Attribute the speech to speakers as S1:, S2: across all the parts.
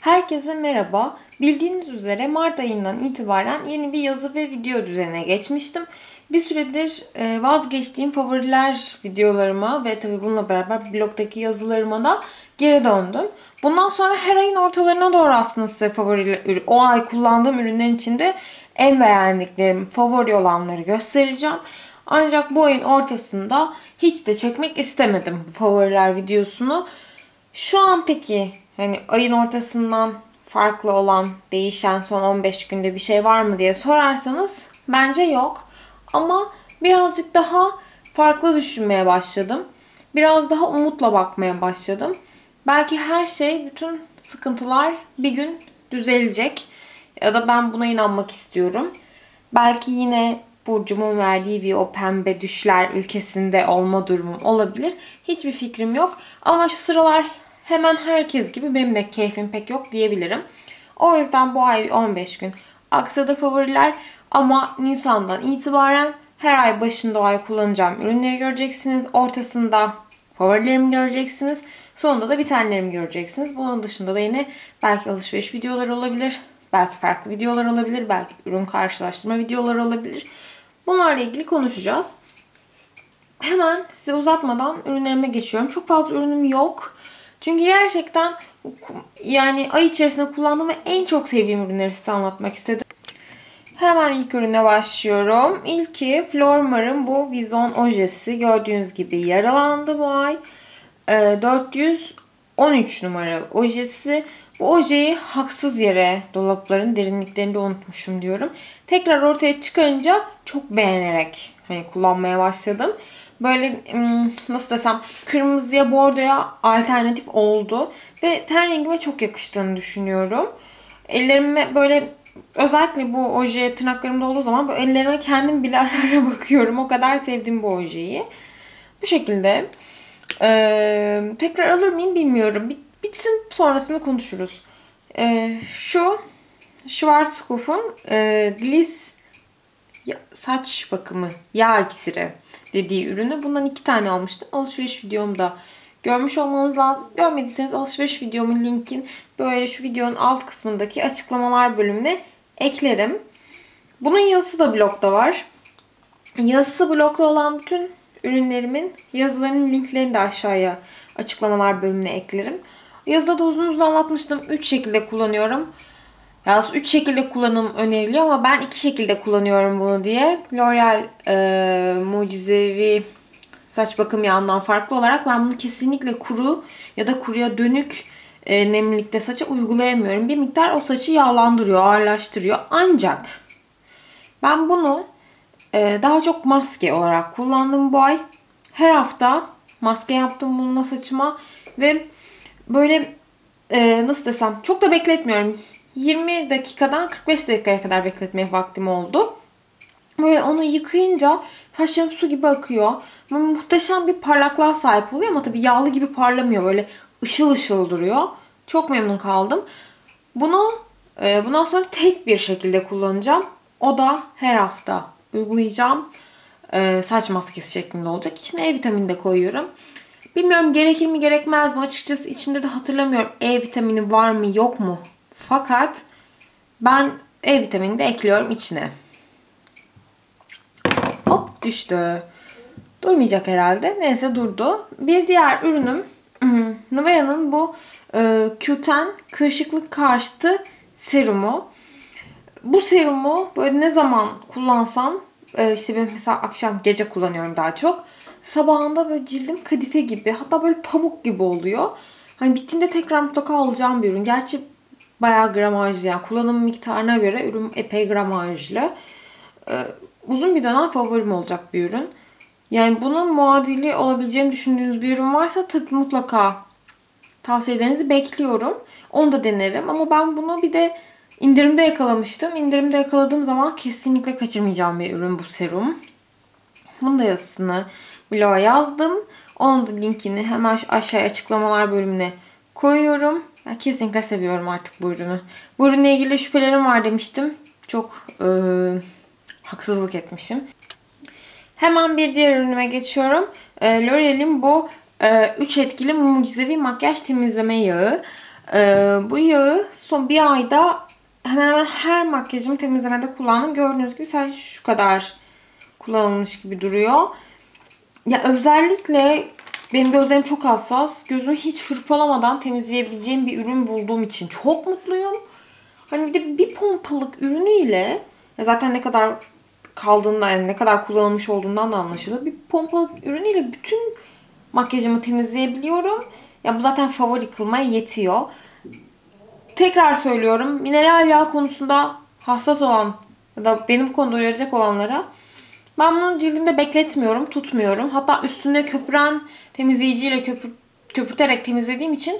S1: Herkese merhaba. Bildiğiniz üzere Mart ayından itibaren yeni bir yazı ve video düzenine geçmiştim. Bir süredir e, vazgeçtiğim favoriler videolarıma ve tabi bununla beraber blogdaki yazılarıma da geri döndüm. Bundan sonra her ayın ortalarına doğru aslında size favori, o ay kullandığım ürünlerin içinde en beğendiklerim, favori olanları göstereceğim. Ancak bu ayın ortasında hiç de çekmek istemedim favoriler videosunu. Şu an peki hani ayın ortasından farklı olan, değişen son 15 günde bir şey var mı diye sorarsanız bence yok. Ama birazcık daha farklı düşünmeye başladım. Biraz daha umutla bakmaya başladım. Belki her şey, bütün sıkıntılar bir gün düzelecek. Ya da ben buna inanmak istiyorum. Belki yine Burcumun verdiği bir o pembe düşler ülkesinde olma durumum olabilir. Hiçbir fikrim yok. Ama şu sıralar hemen herkes gibi benim de keyfim pek yok diyebilirim. O yüzden bu ay 15 gün aksadı favoriler ama Nisan'dan itibaren her ay başında o ay kullanacağım ürünleri göreceksiniz. Ortasında favorilerimi göreceksiniz. Sonunda da bitenlerimi göreceksiniz. Bunun dışında da yine belki alışveriş videoları olabilir. Belki farklı videolar olabilir. Belki ürün karşılaştırma videoları olabilir. Bunlarla ilgili konuşacağız. Hemen size uzatmadan ürünlerime geçiyorum. Çok fazla ürünüm yok. Çünkü gerçekten yani ay içerisinde kullandığım ve en çok sevdiğim ürünleri size anlatmak istedim. Hemen ilk ürüne başlıyorum. İlki Flormar'ın bu Vizon ojesi. Gördüğünüz gibi yaralandı bu ay. 413 ee, numaralı ojesi. Bu ojeyi haksız yere dolapların derinliklerinde unutmuşum diyorum. Tekrar ortaya çıkarınca çok beğenerek hani kullanmaya başladım. Böyle nasıl desem kırmızıya bordoya alternatif oldu. Ve ten rengime çok yakıştığını düşünüyorum. Ellerime böyle özellikle bu oje tırnaklarımda olduğu zaman böyle ellerime kendim bile ara ara bakıyorum. O kadar sevdim bu ojeyi. Bu şekilde. Ee, tekrar alır mıyım bilmiyorum. Bit bitsin sonrasını konuşuruz. Ee, şu Schwarzkopf'un e, Gliss saç bakımı yağ iksiri dediği ürünü. Bundan iki tane almıştım. Alışveriş videomda görmüş olmanız lazım. Görmediyseniz alışveriş videomun linkin böyle şu videonun alt kısmındaki açıklamalar bölümüne eklerim. Bunun yazısı da blogda var. Yazısı blogda olan bütün ürünlerimin yazılarının linklerini de aşağıya açıklamalar bölümüne eklerim. Yazıda da uzun uzun anlatmıştım. 3 şekilde kullanıyorum. Yalnız 3 şekilde kullanım öneriliyor ama ben 2 şekilde kullanıyorum bunu diye. L'Oreal e, mucizevi saç bakım yağından farklı olarak ben bunu kesinlikle kuru ya da kuruya dönük e, nemlilikte saça uygulayamıyorum. Bir miktar o saçı yağlandırıyor, ağırlaştırıyor. Ancak ben bunu e, daha çok maske olarak kullandım bu ay. Her hafta maske yaptım bununla saçıma ve böyle e, nasıl desem çok da bekletmiyorum. 20 dakikadan 45 dakikaya kadar bekletmeye vaktim oldu. Böyle onu yıkayınca saçlarım su gibi akıyor. Böyle muhteşem bir parlaklığa sahip oluyor ama tabii yağlı gibi parlamıyor. Böyle ışıl ışıl duruyor. Çok memnun kaldım. Bunu e, bundan sonra tek bir şekilde kullanacağım. O da her hafta uygulayacağım. E, saç maskesi şeklinde olacak. İçine E vitamini de koyuyorum. Bilmiyorum gerekir mi gerekmez mi açıkçası içinde de hatırlamıyorum E vitamini var mı yok mu. Fakat ben E vitamini de ekliyorum içine. Hop düştü. Durmayacak herhalde. Neyse durdu. Bir diğer ürünüm Nivea'nın bu e, Q10 kırışıklık karşıtı serumu. Bu serumu böyle ne zaman kullansam e, işte ben mesela akşam gece kullanıyorum daha çok sabahında böyle cildim kadife gibi hatta böyle pamuk gibi oluyor. Hani bittiğinde tekrar mutlaka alacağım bir ürün. Gerçi bayağı gramajlı yani kullanım miktarına göre ürün epey gramajlı. Ee, uzun bir dönem favorim olacak bir ürün. Yani bunun muadili olabileceğini düşündüğünüz bir ürün varsa tabii mutlaka tavsiyelerinizi bekliyorum. Onu da denerim ama ben bunu bir de indirimde yakalamıştım. İndirimde yakaladığım zaman kesinlikle kaçırmayacağım bir ürün bu serum. Bunun da yazısını bloğa yazdım. Onun da linkini hemen aşağıya açıklamalar bölümüne koyuyorum. Ben kesinlikle seviyorum artık bu ürünü. Bu ürünle ilgili şüphelerim var demiştim. Çok e, haksızlık etmişim. Hemen bir diğer ürünüme geçiyorum. E, L'Oreal'in bu 3 e, etkili mucizevi makyaj temizleme yağı. Ee, bu yağı son bir ayda hemen hemen her makyajımı temizlemede kullandım. Gördüğünüz gibi sadece şu kadar kullanılmış gibi duruyor. Ya özellikle benim gözlerim çok hassas. Gözümü hiç hırpalamadan temizleyebileceğim bir ürün bulduğum için çok mutluyum. Hani bir de bir pompalık ürünüyle zaten ne kadar kaldığından yani ne kadar kullanılmış olduğundan da anlaşılıyor. Bir pompalık ürünüyle bütün makyajımı temizleyebiliyorum. Ya bu zaten favori kılmaya yetiyor. Tekrar söylüyorum. Mineral yağ konusunda hassas olan ya da benim bu konuda uyaracak olanlara ben bunu cildimde bekletmiyorum, tutmuyorum. Hatta üstünde köpüren temizleyiciyle köpür, köpürterek temizlediğim için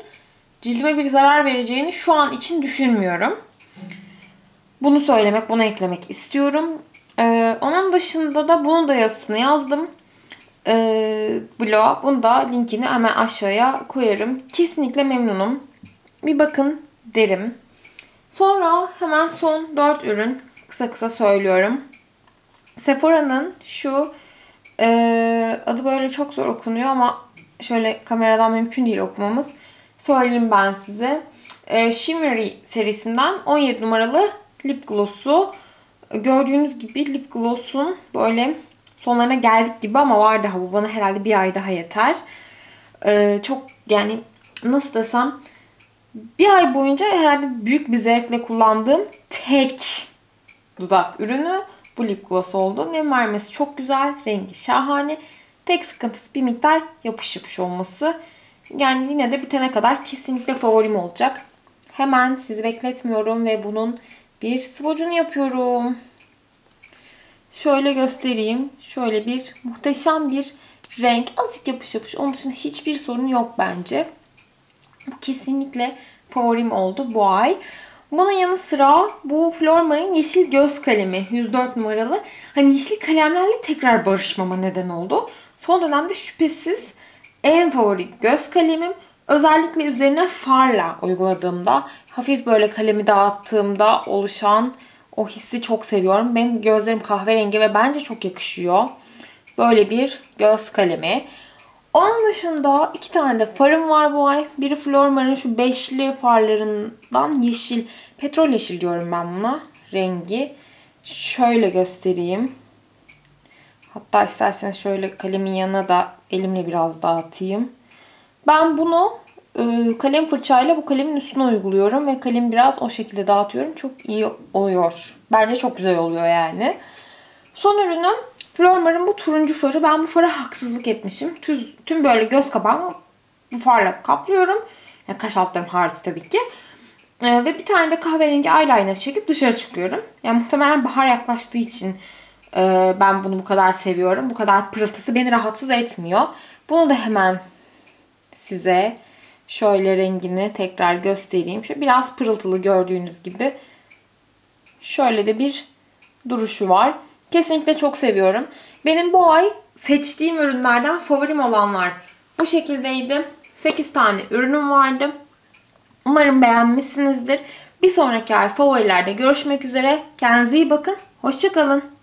S1: cildime bir zarar vereceğini şu an için düşünmüyorum. Bunu söylemek, bunu eklemek istiyorum. Ee, onun dışında da bunun da yazısını yazdım. Ee, blog. Bunu da linkini hemen aşağıya koyarım. Kesinlikle memnunum. Bir bakın derim. Sonra hemen son 4 ürün kısa kısa söylüyorum. Sephora'nın şu e, adı böyle çok zor okunuyor ama şöyle kameradan mümkün değil okumamız. Söyleyeyim ben size. E, Shimmery serisinden 17 numaralı lip gloss'u. Gördüğünüz gibi lip gloss'un böyle sonlarına geldik gibi ama var daha bu bana herhalde bir ay daha yeter. E, çok yani nasıl desem bir ay boyunca herhalde büyük bir zevkle kullandığım tek dudak ürünü bu lip gloss oldu. Nem vermesi çok güzel. Rengi şahane. Tek sıkıntısı bir miktar yapış yapış olması. Yani yine de bitene kadar kesinlikle favorim olacak. Hemen sizi bekletmiyorum ve bunun bir swatch'unu yapıyorum. Şöyle göstereyim. Şöyle bir muhteşem bir renk. Azıcık yapış yapış. Onun dışında hiçbir sorun yok bence. Bu kesinlikle favorim oldu bu ay. Bunun yanı sıra bu Flormar'ın yeşil göz kalemi 104 numaralı. Hani yeşil kalemlerle tekrar barışmama neden oldu. Son dönemde şüphesiz en favori göz kalemim. Özellikle üzerine farla uyguladığımda, hafif böyle kalemi dağıttığımda oluşan o hissi çok seviyorum. Benim gözlerim kahverengi ve bence çok yakışıyor. Böyle bir göz kalemi. Onun dışında iki tane de farım var bu ay. Biri Flormar'ın şu beşli farlarından yeşil. Petrol yeşil diyorum ben buna. Rengi. Şöyle göstereyim. Hatta isterseniz şöyle kalemin yanına da elimle biraz dağıtayım. Ben bunu e, kalem fırçayla bu kalemin üstüne uyguluyorum ve kalemi biraz o şekilde dağıtıyorum. Çok iyi oluyor. Bence çok güzel oluyor yani. Son ürünüm Flormar'ın bu turuncu farı. Ben bu fara haksızlık etmişim. Tüm, tüm böyle göz kapağımı bu farla kaplıyorum. Yani kaş altlarım hariç tabii ki. Ee, ve bir tane de kahverengi eyeliner çekip dışarı çıkıyorum. Yani muhtemelen bahar yaklaştığı için e, ben bunu bu kadar seviyorum. Bu kadar pırıltısı beni rahatsız etmiyor. Bunu da hemen size şöyle rengini tekrar göstereyim. Şöyle biraz pırıltılı gördüğünüz gibi. Şöyle de bir duruşu var. Kesinlikle çok seviyorum. Benim bu ay seçtiğim ürünlerden favorim olanlar bu şekildeydi. 8 tane ürünüm vardı. Umarım beğenmişsinizdir. Bir sonraki ay favorilerde görüşmek üzere. Kendinize iyi bakın. Hoşçakalın.